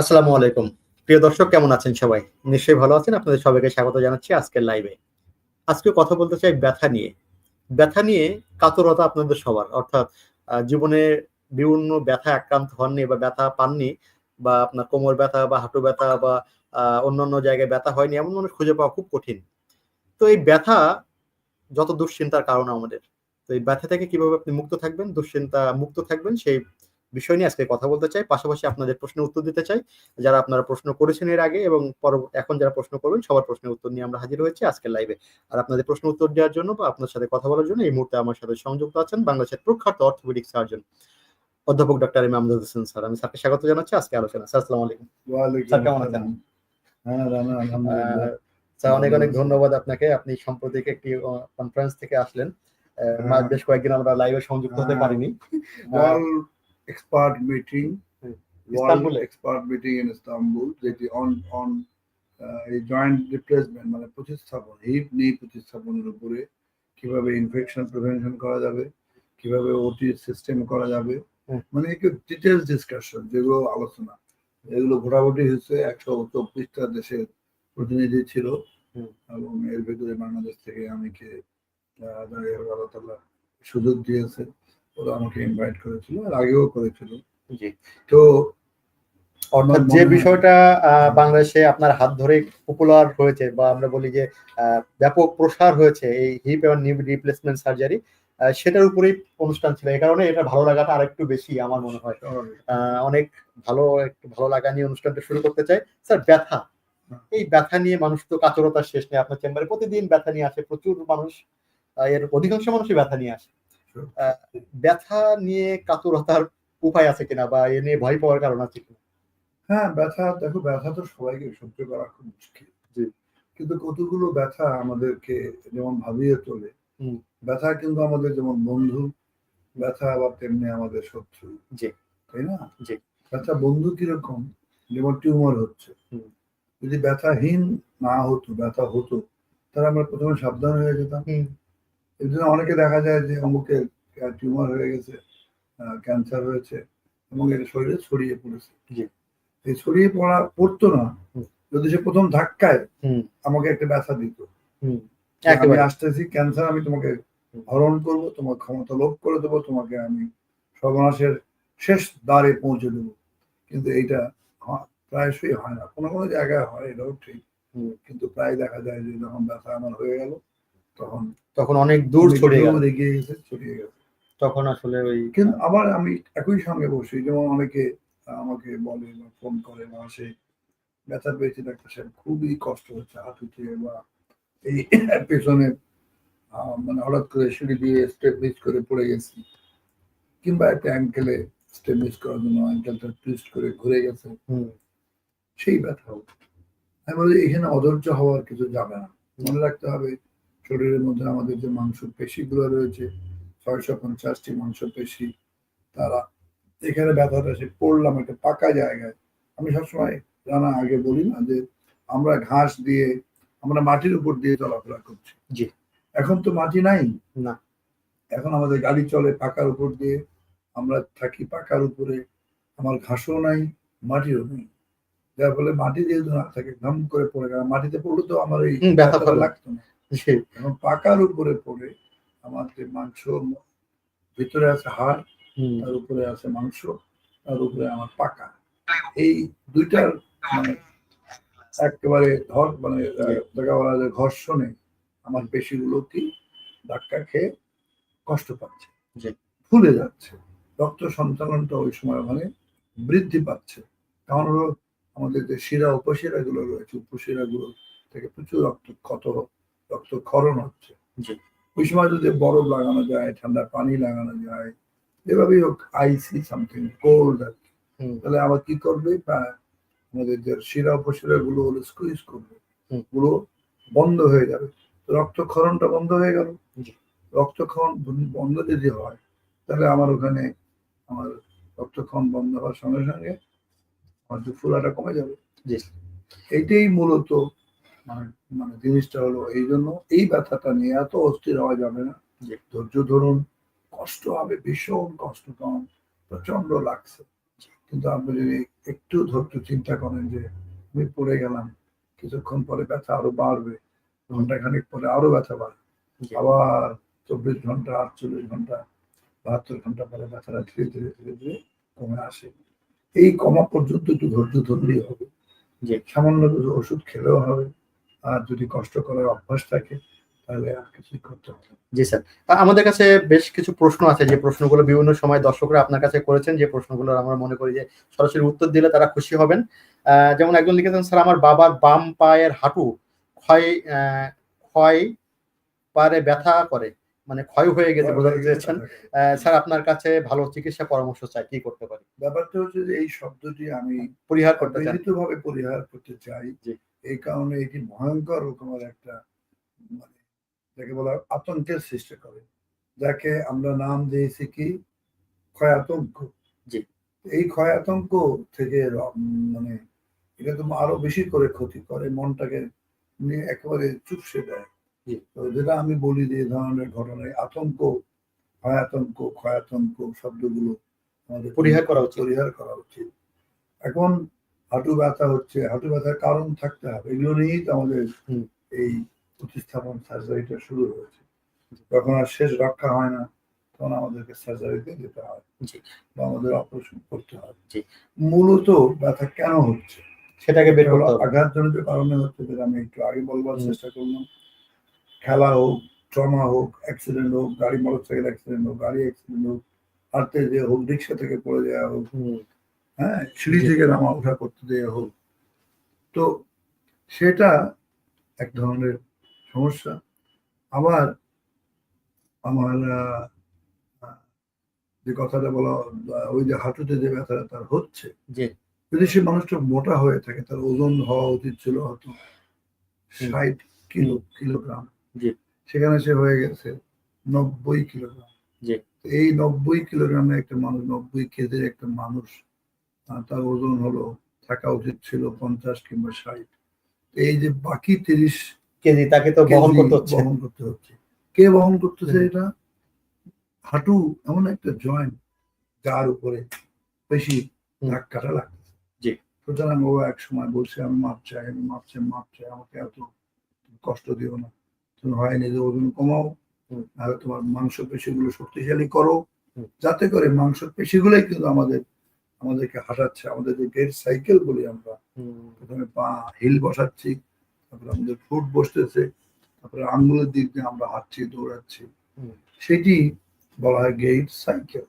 আসসালামু আলাইকুম। প্রিয় দর্শক, কেমন আছেন সবাই? নিশ্চয়ই ভালো আছেন। আপনাদের সবাইকে স্বাগত জানাচ্ছি আজকের লাইভে আজকে কথা বলতে চাই ব্যথা নিয়ে। ব্যথা নিয়ে কাতরতা আপনাদের সবার। অর্থাৎ জীবনে বিভিন্ন ব্যথা আক্রান্ত হননি বা ব্যথা পাননি বা আপনার কোমর ব্যথা বা হাঁটু ব্যথা বা অন্যান্য জায়গায় ব্যথা হয়নি, এমন মানুষ খুঁজে পাওয়া খুব কঠিন। তো এই ব্যথা যত দুশ্চিন্তার কারণ আমাদের। তো এই ব্যথা থেকে কীভাবে আপনি মুক্ত থাকবেন, দুশ্চিন্তা মুক্ত থাকবেন, সেই বিষয় নিয়ে আজকে কথা বলতে চাই। পাশাপাশি আপনাদের প্রশ্নের উত্তর দিতে চাই। যারা আপনারা প্রশ্ন করেছেন এর আগে এবং এখন যারা প্রশ্ন করবেন সবার প্রশ্নের উত্তর নিয়ে আমরা হাজির হয়েছি আজকের লাইভে আর আপনাদের প্রশ্ন উত্তর দেওয়ার জন্য বা আপনার সাথে কথা বলার জন্য এই মুহূর্তে আমার সাথে সংযুক্ত আছেন বাংলাদেশের প্রখ্যাত অর্থোপেডিক সার্জন অধ্যাপক doctor M Amjad Hossain sir. আমি স্যারকে স্বাগত জানাচ্ছি আজকে আলোচনা। স্যার আসসালামু আলাইকুম। স্যার, কেমন আছেন? হ্যাঁ, স্যার অনেক অনেক ধন্যবাদ আপনাকে। আপনি সম্প্রতি একটি কনফারেন্স থেকে আসলেন। হ্যাঁ। বেশ কয়েকদিন আমরা লাইভে সংযুক্ত হতে হ্যাঁ। পারিনি। Expert meeting, হুম। World expert meeting in Istanbul, যেটি on on এই জয়েন্ট রিপ্লেসমেন্ট মানে প্রতিস্থাপন হিপ নি প্রতিস্থাপনের উপরে কীভাবে ইনফেকশন প্রিভেনশন করা যাবে কীভাবে ওটি সিস্টেম করা যাবে মানে একটু ডিটেলস ডিসকাশন যেগুলো আলোচনা এগুলো ঘোরাঘুরি হয়েছে একশো চব্বিশটা দেশের প্রতিনিধি ছিল এবং এর ভেতরে বাংলাদেশ থেকে আমাকে আহ, আল্লাহ তাআলা সুযোগ দিয়েছে। ওরা আমাকে ইনভাইট করেছিল আর আগেও করেছিল। তো অর্থাৎ যে বিষয়টা বাংলাদেশে আপনার হাত ধরে পপুলার হয়েছে বা আমরা বলি যে ব্যাপক প্রসার হয়েছে এই হিপ এবং নিপ রিপ্লেসমেন্ট সার্জারি সেটার উপরেই অনুষ্ঠান ছিল। এই কারণে এটা ভালো লাগাটা আরেকটু বেশি আমার মনে হয়। অনেক ভালো একটু ভালো লাগা নিয়ে অনুষ্ঠানটা শুরু করতে চাই। স্যার ব্যথা। এই ব্যথা নিয়ে মানুষ তো কাতরতার শেষ নেই। আপনার চেম্বারে প্রতিদিন ব্যথা নিয়ে আসে প্রচুর মানুষ এর অধিকাংশ মানুষই ব্যথা নিয়ে আসে। ব্যথা নিয়ে কাতরতার উপায় আছে কিনা বা এ নিয়ে ভয় পাওয়ার কারণ আছে কিনা হ্যাঁ ব্যথা দেখো ব্যথা তো সবাইকে সহ্য করা খুব মুশকিল জি। কিন্তু কতগুলো ব্যথা আমাদেরকে যেমন ভাবিয়ে তোলে। ব্যথা কিন্তু আমাদের যেমন বন্ধু ব্যথা আবার তেমনি আমাদের শত্রু জি। তাই না জি। ব্যথা বন্ধু কীরকম যেমন টিউমার হচ্ছে। যদি ব্যথাহীন না হতো ব্যথা হতো তাহলে আমরা প্রথমে সাবধান হয়ে যেতাম এর জন্য অনেকে দেখা যায় যে অমুকের টিউমার হয়ে গেছে ক্যান্সার হয়েছে এবং এটা শরীরে ছড়িয়ে পড়েছে। এই ছড়িয়ে পড়া পড়তো না। যদি সে প্রথম ধাক্কায় আমাকে একটা ব্যথা দিত। আমি আসতেছি ক্যান্সার আমি তোমাকে হরণ করব তোমার ক্ষমতা লোভ করে দেবো তোমাকে আমি সর্বনাশের শেষ দ্বারে পৌঁছে দেবো। কিন্তু এইটা প্রায়শই হয় না। কোনো কোনো জায়গায় হয় এটাও ঠিক। কিন্তু প্রায় দেখা যায় যে যখন ব্যথা আমার হয়ে গেল তখন তখন অনেক দূর ছড়িয়ে গেল। এগিয়ে গেছে ছড়িয়ে গেছে তখন আসলে ওই কিন্তু আবার আমি একই সঙ্গে বসি যেমন অনেকে আমাকে বলে বা ফোন করে বা সে ব্যথা পেয়েছে ডাক্তার সাহেব খুবই কষ্ট হচ্ছে হাঁটুতে বা এই পেছনে মানে হঠাৎ করে সিঁড়ি দিয়ে স্টেপ মিস করে পড়ে গেছি। কিংবা একটা অ্যাঙ্কেলে স্টেপ মিস করার জন্য অ্যাঙ্কেলটা টুইস্ট করে ঘুরে গেছে। হুম। সেই ব্যথা হতো আমি বলি এখানে অধৈর্য হওয়ার কিছু যাবে না। মনে রাখতে হবে শরীরের মধ্যে আমাদের যে মাংস পেশিগুলো রয়েছে ছয়শো পঞ্চাশটি মাংস পেশি তারা এখানে ব্যথাটা সে পড়লাম একটা পাকা জায়গায় আমি সবসময় জানা আগে বলি না যে আমরা ঘাস দিয়ে আমরা মাটির উপর দিয়ে চলাফেরা করছি জি। এখন তো মাটি নাই না। এখন আমাদের গাড়ি চলে পাকার উপর দিয়ে আমরা থাকি পাকার উপরে আমার ঘাসও নাই মাটিও নেই যার ফলে মাটি যেহেতু না থাকে ঘাম করে পড়ে গেল মাটিতে পড়লে তো আমার এই ব্যথা ব্যথাটা। লাগতো না পাকার উপরে পড়ে আমার যে মাংস ভিতরে আছে হাড় তার উপরে আছে মাংস তার উপরে আমার পাকা। এই দুইটার মানে একেবারে ধর মানে দেখা বলা যায় ঘর্ষণে আমার পেশিগুলো কি ধাক্কা খেয়ে কষ্ট পাচ্ছে। ফুলে যাচ্ছে। রক্ত সঞ্চালনটা ওই সময় মানে বৃদ্ধি পাচ্ছে। কারণ হলো? আমাদের যে শিরা উপশিরা গুলো রয়েছে উপশিরা গুলো থেকে প্রচুর রক্ত ক্ষত রক্তক্ষরণ হচ্ছে। ওই সময় যদি বরফ লাগানো যায় ঠান্ডা পানি লাগানো যায় এভাবেই হোক আইসি সামথিং কোল্ড আর তাহলে আবার কি করবে? আমাদের যে শিরা উপশিরা গুলো হলো স্কুইজ করবে। গুলো বন্ধ হয়ে যাবে। রক্তক্ষরণটা বন্ধ হয়ে গেল। রক্তক্ষরণ বন্ধ যদি হয় তাহলে আমার ওখানে আমার রক্তক্ষরণ বন্ধ হওয়ার সঙ্গে সঙ্গে আমার যে ফুলাটা কমে যাবে। এইটাই মূলত মানে মানে জিনিসটা হলো এই জন্য এই ব্যথাটা নিয়ে এত অস্থির হওয়া যাবে না যে ধৈর্য ধরুন কষ্ট হবে ভীষণ কষ্ট কারণ প্রচণ্ড লাগছে। কিন্তু আপনি যদি একটু ধৈর্য চিন্তা করেন যে আমি পড়ে গেলাম কিছুক্ষণ পরে ব্যথা আরও বাড়বে ঘণ্টা খানিক পরে আরও ব্যথা বাড়বে। আবার চব্বিশ ঘণ্টা আটচল্লিশ ঘণ্টা বাহাত্তর ঘণ্টা পরে ব্যথাটা ধীরে ধীরে ধীরে ধীরে কমে আসে। এই কমা পর্যন্ত একটু ধৈর্য ধরলেই হবে। যে সামান্য কিছু ওষুধ খেলেও হবে। আর যদি কষ্ট করার অভ্যাস থাকে তাহলে আর কিছুই করতে হবে জি স্যার। আমাদের কাছে বেশ কিছু প্রশ্ন আছে যে প্রশ্নগুলো বিভিন্ন সময় দর্শকরা আপনার কাছে করেছেন যে প্রশ্নগুলো আমরা মনে করি যে সরাসরি উত্তর দিলে তারা খুশি হবেন। যেমন একজন লিখেছেন স্যার আমার বাবার বাম পায়ের হাঁটু ক্ষয় ক্ষয় পারে ব্যথা করে মানে ক্ষয় হয়ে গেছে বোঝাতে চেয়েছেন স্যার আপনার কাছে ভালো চিকিৎসা পরামর্শ চাই কি করতে পারি? ব্যাপারটা হচ্ছে যে এই শব্দটি আমি পরিহার করতে বিনীতভাবে পরিহার করতে চাই। এই কারণে এটি ভয়ঙ্কর রকমের একটা মানে যাকে বলা হয় আতঙ্কের সৃষ্টি করে যাকে আমরা নাম দিয়েছি কি? ক্ষয় আতঙ্ক। এই ক্ষয় আতঙ্ক থেকে মানে এটা তো আরও বেশি করে ক্ষতি করে মনটাকে নিয়ে একেবারে চুপসে দেয়। তো যেটা আমি বলি যে ধরনের ঘটনায় আতঙ্ক ক্ষয় আতঙ্ক ক্ষয় আতঙ্ক শব্দগুলো আমাদের পরিহার করা উচিত। পরিহার করা উচিত। এখন হাঁটু ব্যথা হচ্ছে হাঁটু ব্যথার কারণ থাকতে হবে এগুলো নিয়েই তো আমাদের এই প্রতিস্থাপন সার্জারিটা শুরু হয়েছে। যখন আর শেষ রক্ষা হয় না তখন আমাদেরকে সার্জারিতে যেতে হয়। বা আমাদের অপারেশন করতে হয়। মূলত ব্যথা কেন হচ্ছে? সেটাকে বের হলো করতে হবে। আঘাতজনিত কারণে হচ্ছে যেটা আমি একটু আগে বলবার চেষ্টা করলাম। খেলা হোক ট্রমা হোক অ্যাক্সিডেন্ট হোক গাড়ি মোটর সাইকেল অ্যাক্সিডেন্ট হোক গাড়ি অ্যাক্সিডেন্ট হোক হাঁটতে যে হোক রিক্সা থেকে পড়ে যাওয়া হোক হ্যাঁ সিঁড়ি থেকে নামা ওঠা করতে দেওয়া হোক। তো সেটা এক ধরনের সমস্যা। আবার আমার যে কথাটা বলা ওই যে হাঁটুতে যে ব্যথাটা তার হচ্ছে যদি সে মানুষটা মোটা হয়ে থাকে তার ওজন হওয়া উচিত ছিল হয়তো ষাট কিলো কিলোগ্রাম। সেখানে সে হয়ে গেছে নব্বই কিলোগ্রাম। এই নব্বই কিলোগ্রামে একটা মানুষ নব্বই কেজির একটা মানুষ তার ওজন হলো থাকা উচিত ছিল পঞ্চাশ কিংবা ষাট। এই যে বাকি তিরিশ কেজি তাকে তো বহন করতে হচ্ছে। বহন করতে হচ্ছে। কে বহন করতেছে এটা? হাঁটু এমন একটা জয়েন্ট যার উপরে বেশি। ধাক্কাটা লাগতেছে জি। সুতরাং ও এক সময় বলছে আমি মাপ চাই আমি মাপ চাই মাপ চাই আমাকে এত কষ্ট দিও না। তুমি হয় নিজে ওজন কমাও। আর তোমার মাংস পেশিগুলো শক্তিশালী করো। যাতে করে মাংস পেশিগুলোই কিন্তু আমাদের আমাদেরকে হাঁটাচ্ছে আমাদের যে গেট সাইকেল বলি আমরা প্রথমে পা হিল বসাচ্ছি তারপরে আমাদের ফুট বসতেছে তারপরে আঙ্গুলের দিক দিয়ে আমরা হাঁটছি দৌড়াচ্ছি। সেটি বলা হয় গেট সাইকেল।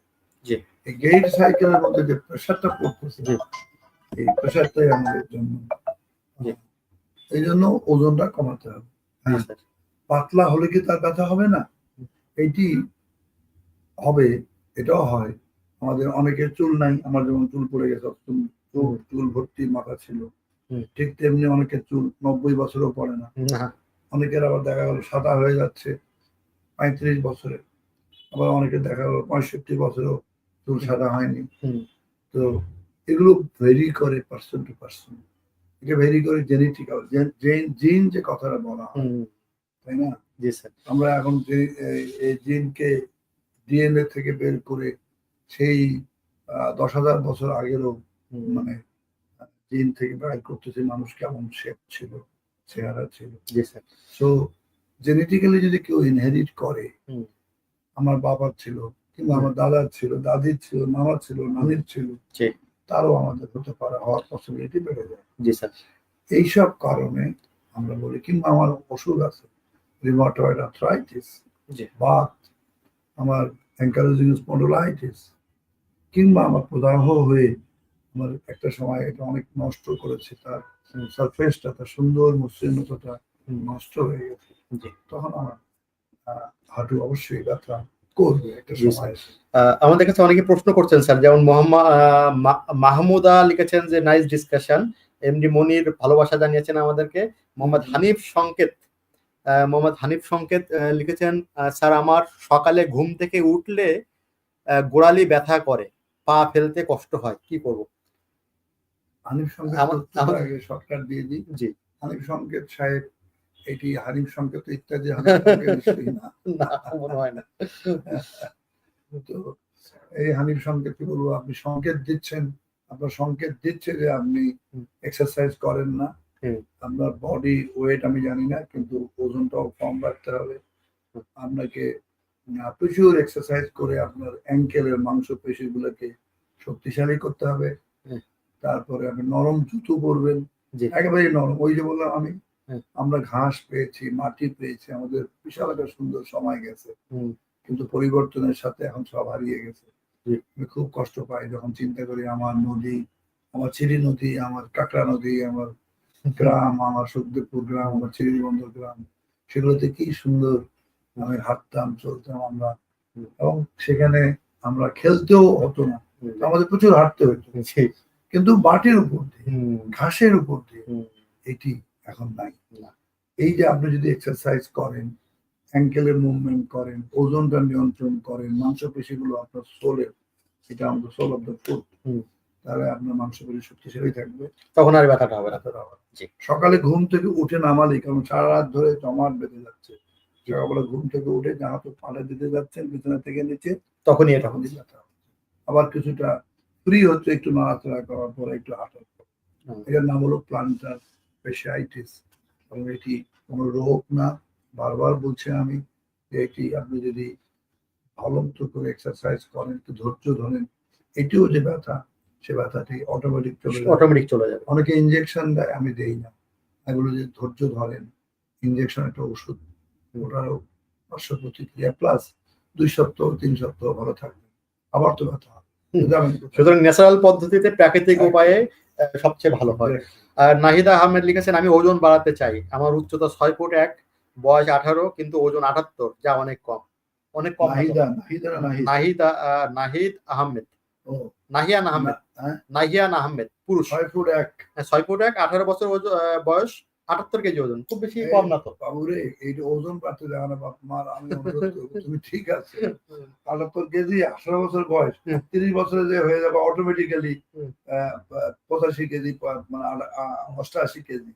এই গেট সাইকেলের মধ্যে যে প্রেশারটা পড়তেছে এই প্রেশারটাই আমাদের জন্য। এই জন্য ওজনটা কমাতে হবে। জি, পাতলা হলে কি তার ব্যথা হবে না? এইটি হবে এটাও হয় আমাদের অনেকের চুল নাই আমার যেমন চুল পড়ে গেছে চুল ভর্তি মাথা ছিল। ঠিক তেমনি অনেকের চুল নব্বই বছরও পড়ে না। অনেকের আবার দেখা গেল সাদা হয়ে যাচ্ছে পঁয়ত্রিশ বছরে। আবার অনেকের দেখা গেল পঁয়ষট্টি বছরেও চুল সাদা হয়নি। তো এগুলো ভেরি করে পার্সন টু পার্সন এটা ভেরি করে জেনেটিক্যাল জিন যে কথাটা বলা হয়। তাই না? আমরা এখন জিনকে ডিএনএ থেকে বের করে সেই দশ হাজার বছর আগেরও মানে জিন থেকে বের করতেছে মানুষ কেমন শেপ ছিল চেহারা ছিল। জি স্যার। সো জেনেটিক্যালি যদি কেউ ইনহেরিট করে আমার বাবার ছিল কিংবা আমার দাদার ছিল দাদির ছিল মামার ছিল নানির ছিল। তারও আমাদের হতে পারে হওয়ার পসিবিলিটি বেড়ে যায়। জি স্যার। এইসব কারণে আমরা বলি কিংবা আমার অসুখ আছে রিমোটয়েড আর্থ্রাইটিস। বাত আমার অ্যাঙ্কালোজিং স্পন্ডোলাইটিস কিংবা আমার প্রদাহ হয়ে আমার একটা সময় এটা অনেক নষ্ট করেছে তার। সারফেসটা তার সুন্দর মসৃণতাটা নষ্ট হয়ে গেছে। তখন আমার হাঁটু অবশ্যই ব্যথা করবে একটা সময়। আহ, আমাদের কাছে অনেকে প্রশ্ন করছেন স্যার যেমন মাহমুদা লিখেছেন যে নাইস ডিসকাশন এমডি মনির ভালোবাসা জানিয়েছেন আমাদেরকে। মোহাম্মদ হানিফ সংকেত মোহাম্মদ হানিফ সংকেত লিখেছেন স্যার আমার সকালে ঘুম থেকে উঠলে গোড়ালি ব্যথা করে। পা ফেলতে কষ্ট হয় কি করব? হানিফ সংকেত শর্টকাট দিয়ে দিই। জি। হানিফ সংকেত সাহেব এটি হানিফ সংকেত ইত্যাদি হয় না। তো এই হানিফ সংকেত কি বলব আপনি সংকেত দিচ্ছেন আপনার সংকেত দিচ্ছে যে আপনি এক্সারসাইজ করেন না। আপনার বডি ওয়েট আমি জানি না কিন্তু ওজনটাও কম রাখতে হবে। আপনাকে প্রচুর এক্সারসাইজ করে আপনার অ্যাঙ্কেলের মাংস পেশিগুলোকে শক্তিশালী করতে হবে। তারপরে আপনি নরম জুতো পরবেন। একেবারে নরম ওই যে বললাম আমি আমরা ঘাস পেয়েছি মাটি পেয়েছি আমাদের বিশাল একটা সুন্দর সময় গেছে। কিন্তু পরিবর্তনের সাথে এখন সব হারিয়ে গেছে। আমি খুব কষ্ট পাই যখন চিন্তা করি আমার নদী আমার চিরি নদী আমার কাকড়া নদী আমার গ্রাম আমার সুখদেবপুর গ্রাম আমার চিরিবন্দর গ্রাম সেগুলোতে কি সুন্দর আমি হাঁটতাম চলতাম আমরা। এবং সেখানে আমরা খেলতেও হতো না। আমাদের প্রচুর হাঁটতে হতো। কিন্তু মাটির উপর দিয়ে ঘাসের উপর দিয়ে এটি এখন নাই। এই যে আপনি যদি এক্সারসাইজ করেন অ্যাঙ্কেলের মুভমেন্ট করেন ওজনটা নিয়ন্ত্রণ করেন মাংসপেশিগুলো আপনার সোলের এটা আমাদের সোল অফ দ্য ফুট হুম। তাহলে আপনার মাংসপেশি শক্তিশালী থাকবে। তখন আর ব্যথাটা হবে না। ব্যথাটা হবে না। জি। সকালে ঘুম থেকে উঠে নামালি কারণ সারা রাত ধরে জমাট বেঁধে যাচ্ছে। সকালে ঘুম থেকে উঠে যাহা তো পালে দিতে যাচ্ছেন বিছানা থেকে নিচে তখনই এটা ব্যথা হচ্ছে। আবার কিছুটা ফ্রি হচ্ছে একটু নাড়াচাড়া করার পরে একটু হাঁটার এটার নাম হলো প্লান্টার পেশাইটিস এবং এটি কোনো রোগ না। বারবার বলছি আমি যে এটি আপনি যদি ভালো করে এক্সারসাইজ করেন একটু ধৈর্য ধরেন এটিও যে ব্যথা সে ব্যথাটি অটোমেটিক চলে যাবে। অটোমেটিক চলে যাবে। অনেকে ইঞ্জেকশন দেয় আমি দেই না। এগুলো যে ধৈর্য ধরেন। ইঞ্জেকশন একটা ওষুধ ওটারও পার্শ্ব প্রতিক্রিয়া প্লাস দুই সপ্তাহ তিন সপ্তাহ ভালো থাকবে। আবার তো ব্যথা? সুতরাং ন্যাচারাল পদ্ধতিতে প্রাকৃতিক উপায়ে সবচেয়ে ভালো হয়। আর নাহিদা আহমেদ লিখেছেন আমি ওজন বাড়াতে চাই। আমার উচ্চতা ছয় ফুট এক বয়স আঠারো কিন্তু ওজন আটাত্তর যা অনেক কম। অনেক কম নাহিদা নাহিদা নাহিদ। নাহিদ আহ, নাহিদ আহমেদ। নাহিয়ান আহমেদ। হ্যাঁ। নাহিয়ান আহমেদ পুরুষ। ছয় ফুট এক। হ্যাঁ, ছয় ফুট এক আঠারো বছর বয়স আটাত্তর কেজি ওজন খুব বেশি কম না তো। বাবুরে এই ওজন না মার আমি তুমি ঠিক আছে। আটাত্তর কেজি আঠারো বছর বয়স তিরিশ বছরে যে হয়ে যাবে অটোমেটিক্যালি পঁচাশি কেজি মানে অষ্টাশি কেজি।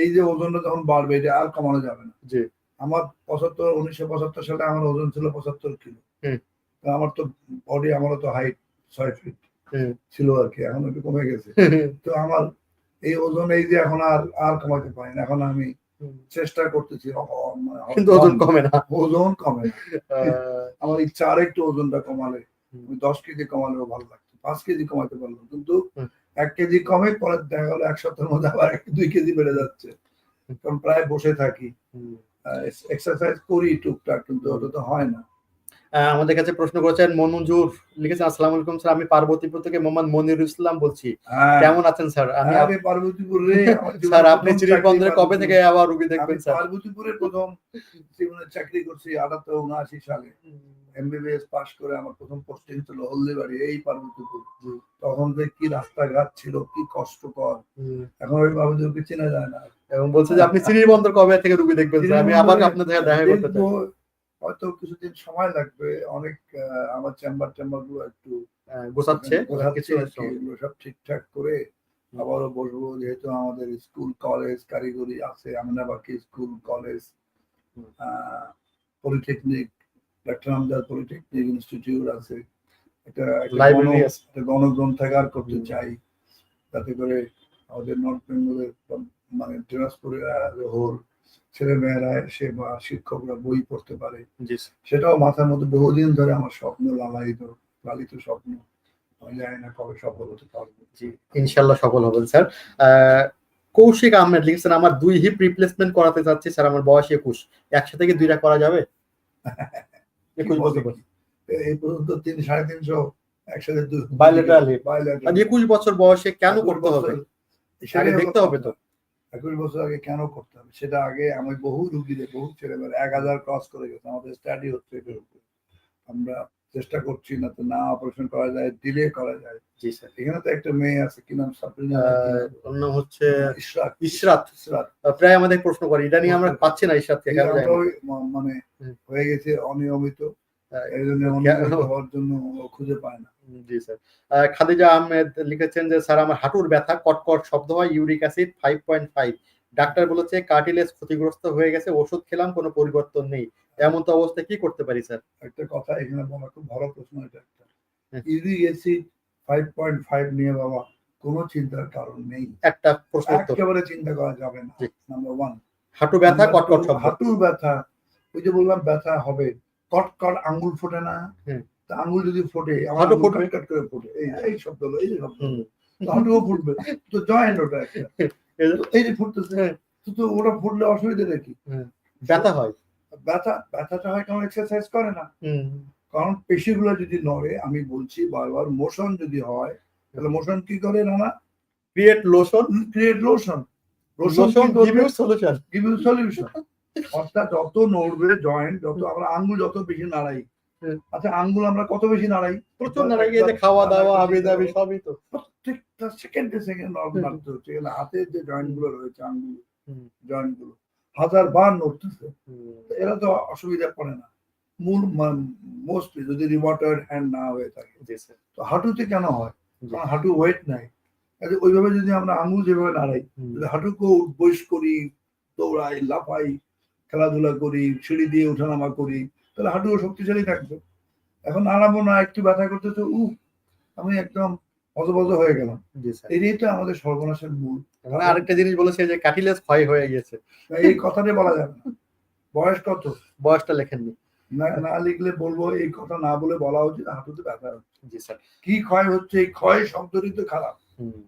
এই যে ওজনটা যখন বাড়বে এটা আর কমানো যাবে না। জি। আমার পঁচাত্তর উনিশশো পঁচাত্তর সালে আমার ওজন ছিল পঁচাত্তর কিলো। তো আমার তো বডি আমারও তো হাইট ছয় ফিট ছিল আর কি এখন একটু কমে গেছে। তো আমার এই ওজন এই যে এখন আর আর কমাতে পারি না। এখন আমি চেষ্টা করতেছি মানে কিন্তু ওজন কমে। না। ওজন কমে না। আমার ইচ্ছা আরেকটু ওজনটা কমালে। দশ কেজি কমালেও ভালো লাগতো পাঁচ কেজি কমাতে পারলাম। কিন্তু এক কেজি কমে পরে দেখা গেলো এক সপ্তাহের মধ্যে আবার দুই কেজি বেড়ে যাচ্ছে। কারণ প্রায় বসে থাকি। এক্সারসাইজ করি টুকটাক কিন্তু ওটা তো হয় না। আমাদের কাছে প্রশ্ন করেছেন মনুজুর লিখেছেন আসসালামু আলাইকুম স্যার আমি পার্বতীপুর থেকে মোহাম্মদ মনির ইসলাম বলছি। হ্যাঁ, কেমন আছেন স্যার? আমি হ্যাঁ, আমি পার্বতীপুর রে স্যার আপনি প্রথম চিরির চাকরি বন্দরে কবে থেকে আবার রুগী দেখবেন স্যার? পার্বতীপুরে প্রথম জীবনে চাকরি করছি আটাত্তর উনআশি সালে। এমবিবিএস পাশ করে আমার প্রথম পোস্টিং ছিল হলদিবাড়ি এই পার্বতীপুর। তখন যে কি রাস্তাঘাট ছিল কি কষ্টকর। এখন ওই বাবুদেরকে চেনা যায় না। এবং বলছে যে আপনি চিড়িরবন্দর কবে থেকে রুগী দেখবেন স্যার? আমি আবার আপনার দেখা দেখা করতে চাই। হয়তো কিছুদিন সময় লাগবে অনেক আমার চেম্বার টেম্বারগুলো একটু আহ, গোছাচ্ছে এগুলো সব ঠিকঠাক করে আবারও বসবো যেহেতু আমাদের স্কুল কলেজ কারিগরি আছে আমিনাবাকি school college. Polytechnic Amjad polytechnic institute আছে একটা গণগ্রন্থাগার করতে। চাই যাতে করে আমাদের নর্থ বেঙ্গলের মানে দিনাজপুরের হোল ছেলে মেয়েরা এসে বা শিক্ষকরা বই পড়তে পারে। সেটাও মাথার মধ্যে বহুদিন ধরে আমার স্বপ্ন লালায়িত লালিত স্বপ্ন। জানি না কবে সফল হতে পারব। জি ইনশাল্লাহ সফল হবেন স্যার। কৌশিক আহমেদ লিখছেন আমার দুই হিপ রিপ্লেসমেন্ট করাতে চাচ্ছি স্যার আমার বয়স একুশ। একসাথে কি দুইটা করা যাবে? একুশ বছর এই পর্যন্ত তিন সাড়ে তিনশো একসাথে একুশ বছর বয়সে কেন করতে হবে? দেখতে হবে তো। একুশ বছর আগে কেন করতে হবে সেটা আগে আমি বহু রুগীদের বহু ছেলেমেয়েরা এক হাজার ক্রস করে গেছে আমাদের স্টাডি হচ্ছে এটার উপর। আমরা চেষ্টা করছি না তো না অপারেশন করা যায় ডিলে করা যায়। জি স্যার। এখানে তো একটা মেয়ে আছে কি নাম? সাবরিনা ওর নাম হচ্ছে ইশরাত। ইশরাক প্রায় আমাদের প্রশ্ন করে এটা নিয়ে আমরা পাচ্ছি না ইশরাতকে মানে হয়ে গেছে অনিয়মিত। এই জন্য অনিয়মিত হওয়ার জন্য খুঁজে পায় না। জি স্যার। খাদিজা আহমেদ লিখেছেন যে স্যার আমার হাঁটুর ব্যথা কটকট শব্দ হয় uric acid five point five doctor বলেছে কার্টিলেজ ক্ষতিগ্রস্ত হয়ে গেছে ওষুধ খেলাম কোনো পরিবর্তন নেই। এমন তো অবস্থায় কি করতে পারি স্যার? একটা কথা এখানে বলা খুব ভালো প্রশ্ন এটা একটা। Uric acid five point five নিয়ে বাবা কোনো চিন্তার কারণ নেই। একটা প্রশ্ন একেবারে চিন্তা করা যাবে না নাম্বার ওয়ান হাঁটু ব্যথা কটকট শব্দ। হাঁটুর ব্যথা ওই যে বললাম ব্যথা হবে। কটকট আঙ্গুল ফোটে না। আঙ্গুল যদি ফোটে আমার আঙ্গুল ফুটবে। করে ফোটে এই এই শব্দ হলো এই যে শব্দ। হাঁটুও ফুটবে। তো জয়েন্ট ওটা এই যে ফুটতেছে। হ্যাঁ। তো ওটা ফুটলে অসুবিধা কি? ব্যথা হয়। ব্যথা ব্যথাটা হয় কারণ এক্সারসাইজ করে না। কারণ পেশিগুলো যদি নড়ে আমি বলছি বারবার মোশন যদি হয় তাহলে মোশন কি করে না create lotion create lotion lotion give you solution give you solution অর্থাৎ যত নড়বে জয়েন্ট যত আমরা আঙ্গুল যত বেশি নাড়াই। আচ্ছা আঙ্গুল আমরা কত বেশি নাড়াই? প্রচুর নাড়া গিয়ে যে খাওয়া দাওয়া হাবি দাবি সবই তো। প্রত্যেকটা সেকেন্ডে সেকেন্ড। নাড়তে হচ্ছে। এখানে হাতের যে জয়েন্টগুলো রয়েছে আঙ্গুল। জয়েন্টগুলো হাজার বার নড়তেছে। এরা তো অসুবিধা পড়ে না। মূল মোস্টলি যদি রিমোটার হ্যান্ড না হয়ে থাকে। তো হাঁটুতে কেন হয়। কারণ হাঁটু ওয়েট নাই। ওইভাবে যদি আমরা আঙ্গুল যেভাবে নাড়াই। যদি হাঁটুকেও করি দৌড়াই লাফাই খেলাধুলা করি সিঁড়ি দিয়ে ওঠানামা করি তাহলে হাঁটুও শক্তিশালী থাকবে এখন নাড়াবো না একটু ব্যথা করতে তো উ আমি একদম অজবজ হয়ে গেলাম। জি স্যার। এটাই তো আমাদের সর্বনাশের মূল। মানে আরেকটা জিনিস বলেছে যে কাটিলেস ক্ষয় হয়ে গেছে এই কথাটাই বলা যাবে না। বয়স কত? বয়সটা লেখেননি। না না লিখলে বলব এই কথা না বলে বলা উচিত হাঁটুতে ব্যথা হচ্ছে। জি স্যার। কি ক্ষয় হচ্ছে এই ক্ষয় শব্দটি তো খারাপ। হুম।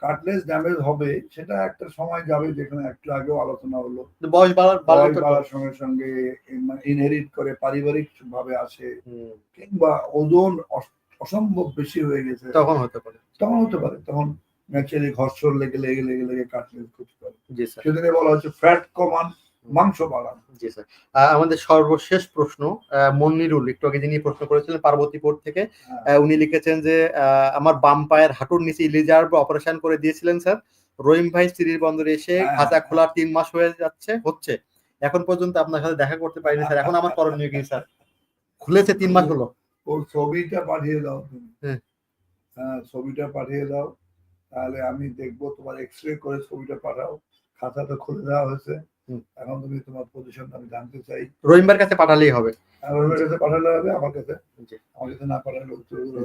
কাটলেস ড্যামেজ হবে সেটা একটা সময় যাবে যেখানে একটু আগেও আলোচনা হলো। বয়স বাড়ার সঙ্গে সঙ্গে ইনহেরিট করে পারিবারিক ভাবে আসে কিংবা ওজন অসম্ভব বেশি হয়ে গেছে। তখন হতে পারে। তখন হতে পারে। তখন ন্যাচারালি ঘর্ষণ লেগে লেগে লেগে লেগে কাটলেস ক্ষতি করে। সেদিনে বলা হচ্ছে ফ্যাট কমান মাংস বাড়ান জি স্যার। আমাদের সর্বশেষ প্রশ্ন মন্নিরুল একটু আগে যিনি প্রশ্ন করেছিলেন পার্বতীপুর থেকে হ্যাঁ। উনি লিখেছেন যে আমার বাম পায়ের হাঁটুর নিচে ইলিজার অপারেশন করে দিয়েছিলেন স্যার। রহিম ভাই স্ত্রীর বন্দরে এসে খাতা খাঁচা হ্যাঁ। খোলার তিন মাস হয়ে যাচ্ছে হচ্ছে। এখন পর্যন্ত আপনার সাথে দেখা করতে পারিনি স্যার। এখন আমার করণীয় কি স্যার? খুলেছে তিন মাস হলো। ওর ছবিটা পাঠিয়ে দাও তুমি। হ্যাঁ। হ্যাঁ ছবিটা পাঠিয়ে দাও। তাহলে আমি দেখব তোমার এক্স রে করে ছবিটা পাঠাও। খাতাটা খুলে দেওয়া হয়েছে। এখন তুমি তোমার পজিশন আমি জানতে চাই। রহিমবার কাছে পাঠালেই হবে। আর কাছে পাঠালে হবে আমার কাছে। আমার কাছে না পাঠালে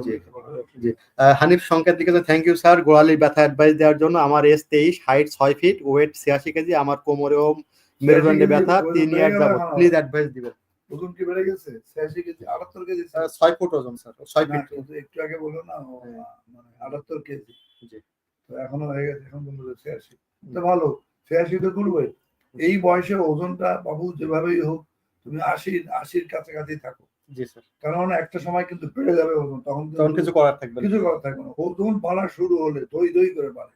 জি। হানিফ সংকেত লিখেছে থ্যাংক ইউ স্যার গোড়ালির ব্যথা অ্যাডভাইস দেওয়ার জন্য আমার এস তেইশ হাইট ছয় ফিট ওয়েট ছিয়াশি কেজি আমার কোমরেও মেরুদণ্ডে ব্যথা তিন ইয়ার গেল প্লিজ অ্যাডভাইস দিবেন ওজন কি বেড়ে গেছে? ছিয়াশি কেজি আটাত্তর কেজি ছয় ফুট ওজন স্যার ছয় ফিট একটু আগে বলল না হ্যাঁ। মানে আটাত্তর কেজি। জি। তো এখনও হয়ে গেছে এখন বলল ছিয়াশি। তো ভালো ছিয়াশি তো তুলবে এই বয়সে ওজনটা বাবু যেভাবেই হোক তুমি আশি আশির কাছাকাছি থাকো। জি স্যার। কারণ একটা সময় কিন্তু বেড়ে যাবে ওজন তখন তখন কিছু করার থাকবে কিছু করা থাকবে না। ওজন বাড়া শুরু হলে দই দই করে বাড়ে।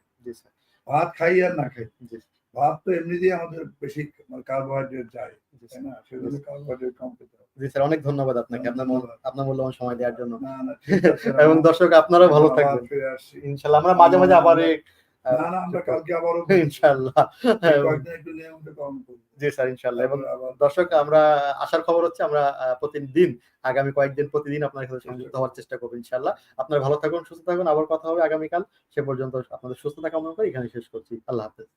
ভাত খাই আর না খাই। জি ভাত তো এমনি দিয়ে আমাদের বেশি কার্বোহাইড্রেট যায় তাই না? সেগুলো কার্বোহাইড্রেট কম খেতে জি স্যার অনেক ধন্যবাদ আপনাকে। আপনার আপনার মূল্যবান সময় দেওয়ার জন্য। এবং দর্শক আপনারাও ভালো থাকবেন। ইনশাল্লাহ আমরা মাঝে মাঝে আবার না না আমরা কালকে আবারও ইনশাল্লাহ কয়েকদিন একটু নিয়মিত কম করব জি স্যার ইনশাল্লাহ এবং আবার- আবার দর্শক আমরা আসার খবর হচ্ছে আমরা প্রতিদিন আগামী কয়েকদিন প্রতিদিন আপনার সাথে সংযুক্ত হওয়ার চেষ্টা করব ইনশাল্লাহ আপনারা ভালো থাকুন সুস্থ থাকুন। আবার কথা হবে আগামীকাল। সে পর্যন্ত আপনাদের সুস্থতা কামনা করে এখানে শেষ করছি। আল্লাহ হাফেজ।